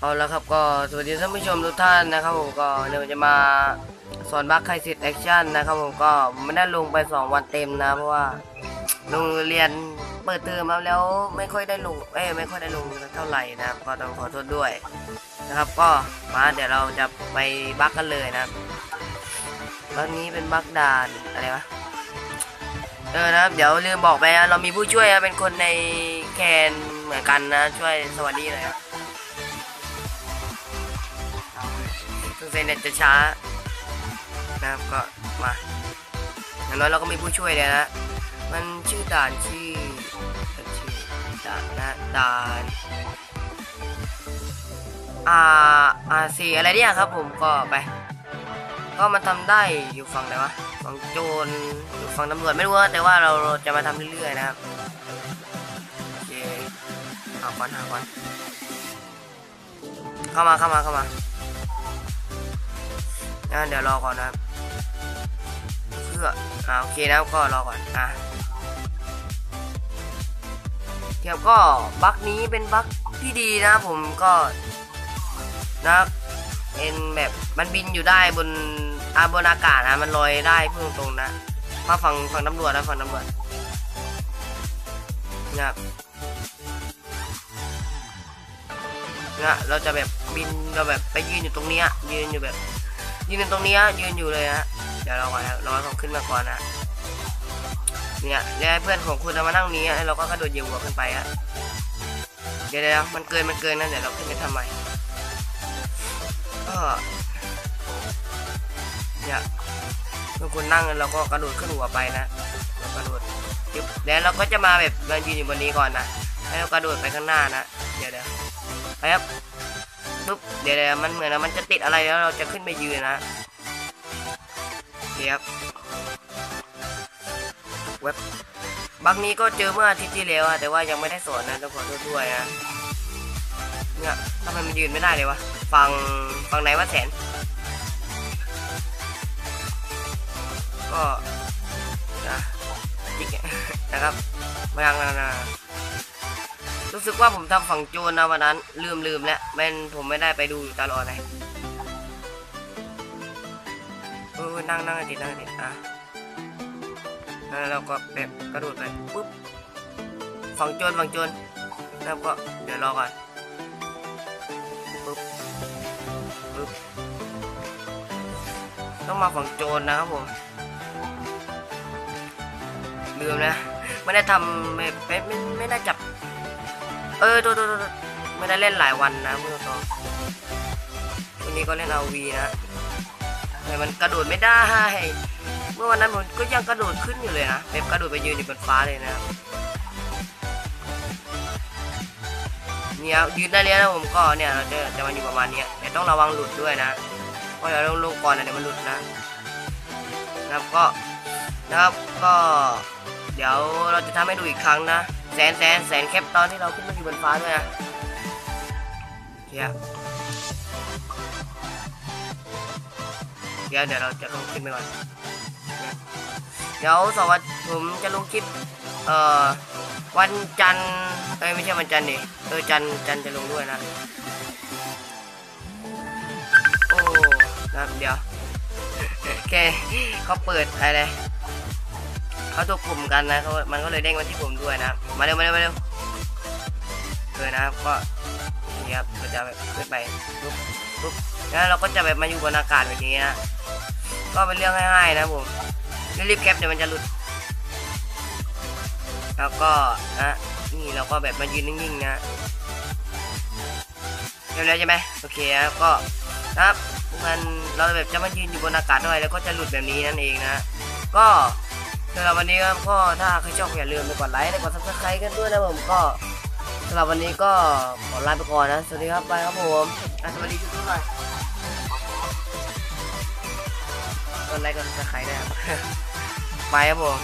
แล้วครับก็สวัสดีท่านผู้ชมทุกท่านนะครับผมก็เดี๋ยวจะมาสอนบัคไคซิตแอคชั่นนะครับผมก็ไม่ได้ลงไป 2 วันเต็มนะ เพราะว่าโรงเรียนเปิดเทอมมาแล้วไม่ค่อยได้ลงเอ้ยไม่ค่อยได้ลงเท่าไหร่นะครับก็ต้องขอโทษด้วยนะครับก็มาเดี๋ยวเราจะไปบัคกันเลยนะครับบัคนี้เป็นบัคดานอะไรวะเออนะครับเดี๋ยวลืมบอกไปนะเรามีผู้ช่วยนะเป็นคนในแคนเหมือนกันนะช่วยสวัสดีหน่อยครับ เน็ตจะช้านะครับก็มาอย่างน้อยเราก็มีผู้ช่วยเลยนะมันชื่อด่านชื่อชื่อด่านนะด่านอาอาซีอะไรเนี่ยครับผมก็ไป ก็มาทำได้อยู่ฝั่งไหนวะฝั่งโจรอยู่ฝั่งตำรวจไม่รู้ว่าแต่ว่าเราจะมาทำเรื่อยๆนะครับโอเคหาก่อนหาก่อนเข้ามาเข้ามาเข้ามา นะเดี๋ยวรอก่อนนะครับ เพื่ออ่าโอเคนะก็รอก่อนอะเดี๋ยวก็บั๊กนี้เป็นบั๊กที่ดีนะผมก็นะเป็นแบบมันบินอยู่ได้บนอาบนอากาศนะมันลอยได้พุ่งตรงนะมาฝั่งฝั่งตำรวจนะฝั่งตำรวจนะครับนะเราจะแบบบินเราแบบไปยืนอยู่ตรงเนี้ยยืนอยู่แบบ ยืนอยู่ตรงนี้ฮะยืนอยู่เลยฮะเดี๋ยวเราก่อนครับรอให้เขาขึ้นมาก่อนนะเนี่ยแล้วเพื่อนของคุณเอามานั่งนี้แล้วเราก็กระโดดเหยียบหัวขึ้นไปฮะเดี๋ยวเดี๋ยวมันเกินมันเกินนะเดี๋ยวเราขึ้นไปทำไมก็เนี่ยเมื่อคุณนั่งเราก็กระโดดขึ้นหัวไปนะเรากระโดดแล้วเราก็จะมาแบบมายืนอยู่บนนี้ก่อนนะให้เรากระโดดไปข้างหน้านะเดี๋ยวเดี๋ยวไปครับ ปุ๊บเดี๋ยวมันเหมือนมันจะติดอะไรแล้วเราจะขึ้นไปยืนนะเดี๋ยวเว็บบักนี้ก็เจอเมื่ออาทิตย์ที่แล้วอะแต่ว่ายังไม่ได้สอนนะต้องขอโทษด้วยนะเนี่ยทำไมมันยืนไม่ได้เลยวะฟังฟังไหนว่าแสน ก็นะจิกนะครับมายังนะนะ รู้สึกว่าผมทำฝั่งโจรนะวันนั้น ลืมลืมแล้วแม่นผมไม่ได้ไปดูอยู่ตลอดเลยเออนั่งนั่งติดนั่งติดอะแล้วเราก็แบบกระโดดไปปุ๊บฝั่งโจรฝั่งโจรแล้วก็เดี๋ยวรอก่อนปุ๊บปุ๊บต้องมาฝั่งโจรนะครับผมลืมนะไม่ได้ทำไม่ไม่ไม่ไม่ได้จับ เออโทษโทษโทษไม่ได้เล่นหลายวันนะเมื่อก่อนวันนี้ก็เล่นเอาวีนะแต่มันกระโดดไม่ได้ เมื่อวันนั้นผมก็ยังกระโดดขึ้นอยู่เลยนะเป๊ปกระโดดไปยืนอยู่บนฟ้าเลยนะเนี่ยยืนได้แล้วนะผมก็เนี่ยเราจะจะมาอยู่ประมาณเนี้ยแต่ต้องระวังหลุดด้วยนะเพราะเดี๋ยวเราลงก่อนนะเดี๋ยวมันหลุดนะนะครับก็นะครับก็ เดี๋ยวเราจะทำให้ดูอีกครั้งนะ แสนแสนแสนแคปตอนที่เราขึ้นมาอยู่บนฟ้าด้วยนะเดี๋ยวเดี๋ยวเดี๋ยวเราจะลงคลิปไปก่อน เดี๋ยวสวัสดีผมจะลงคลิป เอ่อ วันจันทร์เอ้ยไม่ใช่วันจันทร์ดิเออจันทร์จันทร์จะลงด้วยนะโอ้นะเดี๋ยวโอเคเขาเปิดอะไร เขาตัวกลุ่มกันนะเขามันก็เลยเด้งมาที่ผมด้วยนะมาเร็วมาเร็วมาเร็วเลยนะครับก็นี่ครับเราจะแบบขึ้นไปปุ๊บปุ๊บแล้วเราก็จะแบบมาอยู่บนอากาศแบบนี้นะก็เป็นเรื่องง่ายๆนะผมรีบแคปเดี๋ยวมันจะหลุด แล้วก็นะนี่เราก็แบบมายืนนิ่งๆนะเร็วๆใช่ไหมโอเคครับก็นะครับมันเราแบบจะมายืนอยู่บนอากาศด้วยแล้วก็จะหลุดแบบนี้นั่นเองนะก็ สำหรับวันนี้ครับก็ถ้าใครชอบอย่าลืมไปกดไลค์และกดซับสไครต์กันด้วยนะผมก็สำหรับวันนี้ก็ขอลาไปก่อนนะ สวัสดีครับ บายครับผมสวัสดีทุกท่านหน่อยกดไลค์กดซับสไครต์นะครับไปครับผม